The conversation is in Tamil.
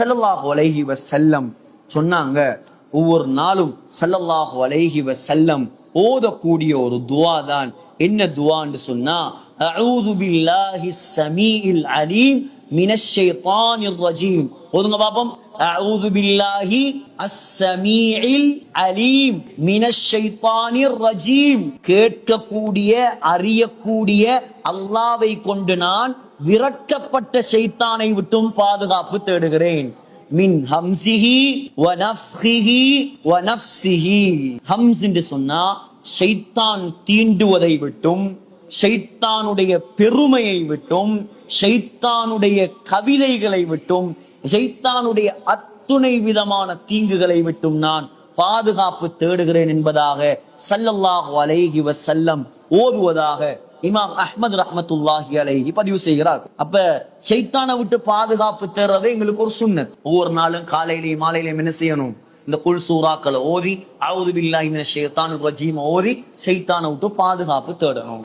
செல்லல்லாஹு அலைஹி வசல்லம் சொன்னாங்க. ஒவ்வொரு நாளும் ஸல்லல்லாஹு அலைஹி வசல்லம் ஓதக்கூடிய ஒரு துவா தான். என்ன துவான்னு சொன்னா அஊது பில்லாஹி ஸமீஇல் அலீம் மினஷ் ஷைத்தானிர் ரஜீம் ஓதுங்க பாப்போம். அஊது பில்லாஹி அஸ்ஸமீஇல் அலீம் மினஷ் ஷைத்தானிர் ரஜீம். கேட்கக்கூடிய அறியக்கூடிய அல்லாவை கொண்டு நான் விரட்டப்பட்ட ஷைத்தானை விட்டும் பாதுகாப்பு தேடுகிறேன். மின் ஹம்சிஹி வ நஃப்ஹிஹி வ நஃப்ஸிஹி. ஹம்ஸ் என்று சொன்னா ஷைத்தான் தீண்டுவதை விட்டும் ஷைத்தானுடைய பெருமையை விட்டும் ஷைத்தானுடைய கவிதைகளை விட்டும் ஷைத்தானுடைய அத்துணை விதமான தீங்குகளை விட்டும் நான் பாதுகாப்பு தேடுகிறேன் என்பதாக சல்லல்லாஹு அலைஹி வசல்லம் ஓதுவதாக இமாம் அஹ்மது ரஹமத்துல்லாஹி அலைஹி பதிவு செய்கிறார். அப்ப ஷைத்தானை விட்டு பாதுகாப்பு தேடுறதே எங்களுக்கு ஒரு சுண்ணத். ஒவ்வொரு நாளும் காலையிலையும் மாலையிலையும் என்ன செய்யணும்? இந்த குல் சூறாக்களை ஓதி அவுது பில்லாஹி மினஷ் ஷைத்தானிர் ஓதி ஷைத்தானை விட்டு பாதுகாப்பு தேடணும்.